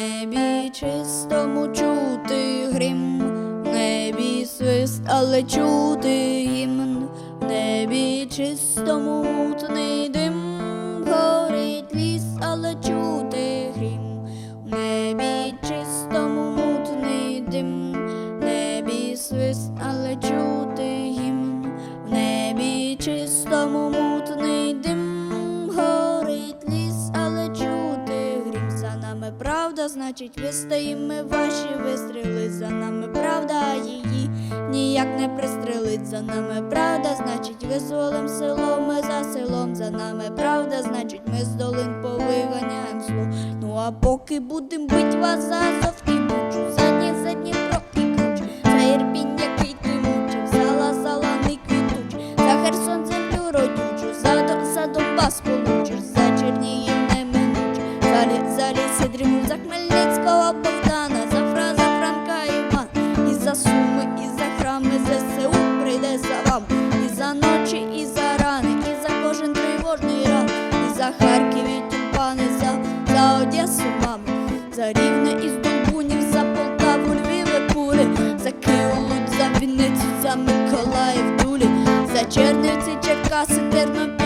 небі чистому чути грім, небі свист, але чути гімн, небі чистому мутний дим, правда, значить вистоїм ми ваші вистріли за нами. Правда, її ніяк не пристрелить за нами. Правда, значить визволим село, ми за селом, за нами. Правда, значить ми з долин повиганяєм зло. Ну а поки будем бить вас за і бучу, за Дні, за Дніпро і круч, за Ірпінь, який ти мучив, за Лазаланий квітуч, за Херсон за, за Донбас Лі- за Хмельницького Богдана, за Фраза Франка Іван, і за Суми, і за храми ЗСУ прийде за вам, і за ночі, і за рани, і за кожен тривожний ран, і за Харків, і тюльпани, за, за Одесу, мами, за Рівне і Здолбунів, за Полтаву, Львів і Пури, за Київ, за Вінницю, за Миколаїв, Дулі, за Чернівці, Черкаси, Тернопілля,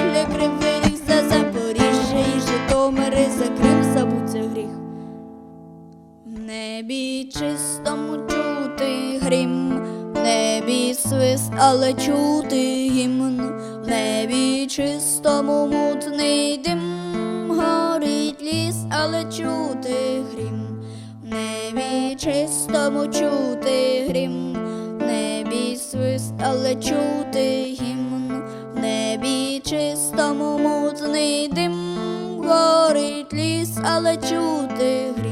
небі чистому чути грім, в небі свист, але чути гімн, в небі чистому мутний дим, горить ліс, але чути грім, в небі чистому чути грім, в небі свист, але чути гімн, в небі чистому мутний дим, горить ліс, але чути грім.